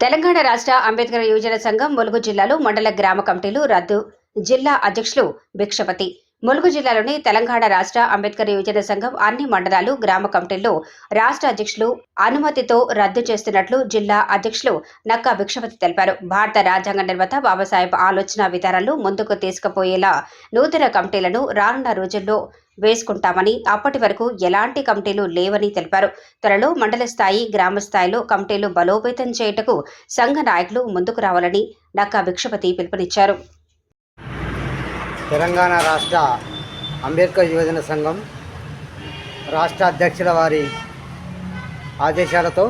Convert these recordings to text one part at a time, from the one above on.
తెలంగాణ రాష్ట్ర అంబేద్కర్ యువజన సంఘం ములుగు జిల్లాలో మండల గ్రామ కమిటీలు రద్దు. జిల్లా అధ్యక్షులు భిక్షపతి. ములుగు జిల్లాలోని తెలంగాణ రాష్ట్ర అంబేద్కర్ యువజన సంఘం అన్ని మండలాలు గ్రామ కమిటీల్లో రాష్ట్ర అధ్యక్షులు అనుమతితో రద్దు చేస్తున్నట్లు జిల్లా అధ్యక్షులు నక్కా భిక్షపతి తెలిపారు. భారత రాజ్యాంగ నిర్మాత బాబాసాహెబ్ ఆలోచన విధానాలు ముందుకు తీసుకుపోయేలా నూతన కమిటీలను రానున్న రోజుల్లో వేసుకుంటామని అప్పటి వరకు ఎలాంటి కమిటీలు లేవని తెలిపారు. త్వరలో మండల స్థాయి గ్రామ స్థాయిలో కమిటీలు బలోపేతం చేయుటకు సంఘ నాయకులు ముందుకు రావాలని నక్కా భిక్షపతి పిలుపునిచ్చారు. తెలంగాణ రాష్ట్ర అంబేద్కర్ యువజన సంఘం రాష్ట్ర అధ్యక్షుల వారి ఆదేశాలతో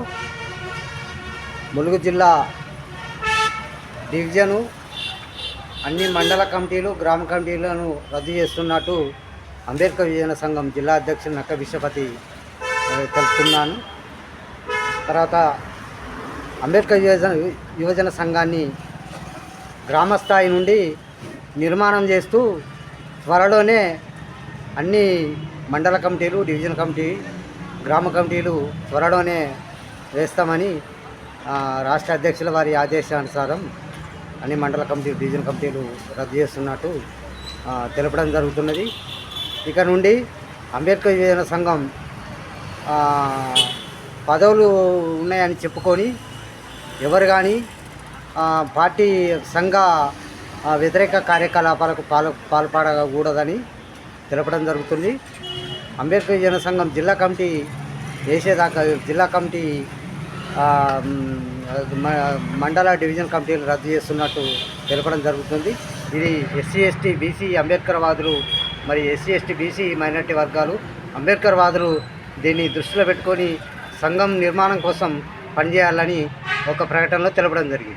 ములుగు జిల్లా డివిజను అన్ని మండల కమిటీలు గ్రామ కమిటీలను రద్దు చేస్తున్నట్టు అంబేద్కర్ యువజన సంఘం జిల్లా అధ్యక్షుడు నక్క విశ్వపతి తెలుపుతున్నాను. తర్వాత అంబేద్కర్ యువజన యువజన సంఘాన్ని గ్రామ స్థాయి నుండి నిర్మాణం చేస్తూ త్వరలోనే అన్ని మండల కమిటీలు డివిజన్ కమిటీ గ్రామ కమిటీలు త్వరలోనే వేస్తామని రాష్ట్ర అధ్యక్షుల వారి ఆదేశానుసారం అన్ని మండల కమిటీ డివిజన్ కమిటీలు రద్దు చేస్తున్నట్టు తెలపడం జరుగుతున్నది. ఇక నుండి అంబేద్కర్ యువజన సంఘం పదవులు ఉన్నాయని చెప్పుకొని ఎవరు కానీ పార్టీ సంఘ వ్యతిరేక కార్యకలాపాలకు పాలు పాల్పడకూడదని తెలపడం జరుగుతుంది. అంబేద్కర్ జన సంఘం జిల్లా కమిటీ వేసేదాకా జిల్లా కమిటీ మ- మండల డివిజన్ కమిటీలు రద్దు చేస్తున్నట్టు తెలపడం జరుగుతుంది. ఇది ఎస్సీ ఎస్టీ బీసీ అంబేద్కర్ వాదులు మరి ఎస్సీ ఎస్టీ బీసీ మైనార్టీ వర్గాలు అంబేద్కర్ వాదులు దీన్ని దృష్టిలో పెట్టుకొని సంఘం నిర్మాణం కోసం పనిచేయాలని ఒక ప్రకటనలో తెలపడం జరిగింది.